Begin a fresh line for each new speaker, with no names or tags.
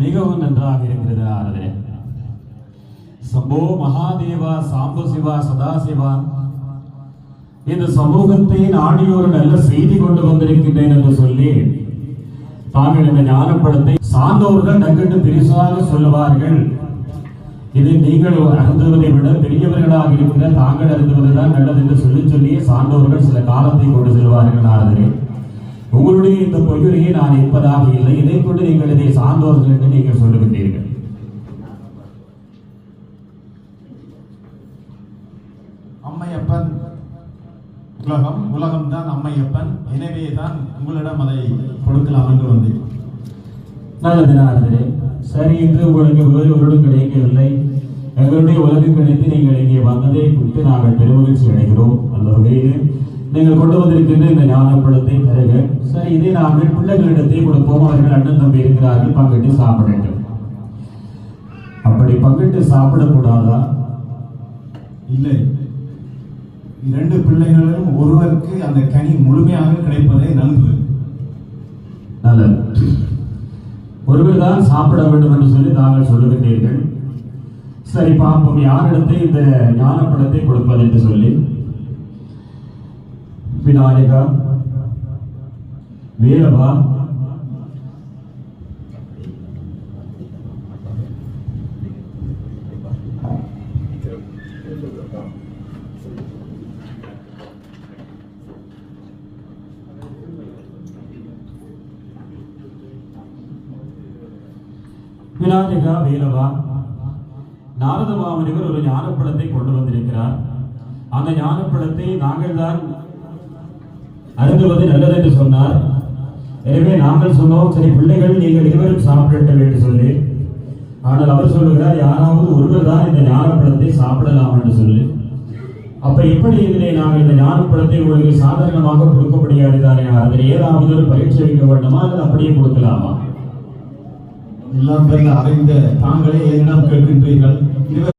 மிகவும் நன்றாக இருக்கிறது ஆறுதே சம்போ மகாதேவா சாம்பு சிவா சதாசிவா இந்த சமூகத்தை நாடி ஒரு நல்ல செய்தி கொண்டு வந்திருக்கின்றேன் என்று சொல்லி தாங்கள் இந்த ஞானப்படத்தை சார்ந்தவர்கள் நங்கிட்டு பெரிசாக சொல்லுவார்கள். இது நீங்கள் அருந்துவதை விட பெரியவர்களாக இருக்கிற தாங்கள் அருந்துவதுதான் நல்லது என்று சொல்லி சொல்லி சார்ந்தவர்கள் சில காலத்தை கொண்டு செல்வார்கள் ஆறுதலே உங்களுடைய இந்த பொய்யுரையை நான் இருப்பதாக இல்லை. இதை கொண்டு நீங்கள் சார்ந்தவர்கள் என்று நீங்கள் சொல்லுகின்றீர்கள்
அம்மையப்பன் உலகம் உலகம்தான் அம்மையப்பன். எனவே தான் உங்களிடம் அதை கொடுக்கலாம் என்று வந்தேன்.
நல்லது நாரதரே சரி இன்று உங்களுக்கு வேறு ஒருவரும் கிடைக்கவில்லை. எங்களுடைய உலகம் கிடைத்து நீங்கள் இங்கே வந்ததை குறித்து நாங்கள் பெருமகிழ்ச்சி அடைகிறோம். அந்த வகையில் நீங்கள் கொண்டு வந்திருக்கின்ற இந்த ஞானப்பழத்தை தருக சரி இதை நாங்கள் பிள்ளைகளிடத்தை கொடுப்போம். அவர்கள் அண்ணன் தம்பி இருக்கிறார்கள். பங்கிட்டு சாப்பிட வேண்டும் அப்படி பங்கிட்டு சாப்பிடக்கூடாதா?
இல்லை. இரண்டு பிள்ளைகளிலும் ஒருவருக்கு அந்த கனி முழுமையாக கிடைப்பதே நன்று.
நல்லது. ஒருவர் தான் சாப்பிட வேண்டும் என்று சொல்லி தாங்கள் சொல்லுகின்றீர்கள். சரி பார்ப்போம் யாரிடத்தை இந்த ஞானப்படத்தை கொடுப்பது என்று சொல்லி? விநாயகா வீரவா விநாயகா வேலவா நாரத மாமனிவர் ஒரு ஞானப்படத்தை கொண்டு வந்திருக்கிறார். அந்த ஞானப்படத்தை நாங்கள் தான் அருந்துவது நல்லது என்று சொன்னார். எனவே நாங்கள் சொன்னோம் சரி பிள்ளைகள் நீங்கள் இருவரும் சாப்பிடட்டும் என்று சொல்லி. ஆனால் அவர் சொல்லுகிறார் யாராவது ஒருவர் தான் இந்த ஞானப்பழத்தை சாப்பிடலாம் என்று சொல்லி. அப்ப எப்படி இதனை நாங்கள் இந்த ஞானப்பழத்தை உங்களுக்கு சாதாரணமாக கொடுக்க முடியாது தானே அதில் ஏதாவது ஒரு பயிற்சி வைக்க வேண்டுமா? அல்லது அப்படியே கொடுக்கலாமா?
எல்லாம் பெரிய அறிந்த தாங்களே என்னிடம் கேட்கின்றீர்கள்?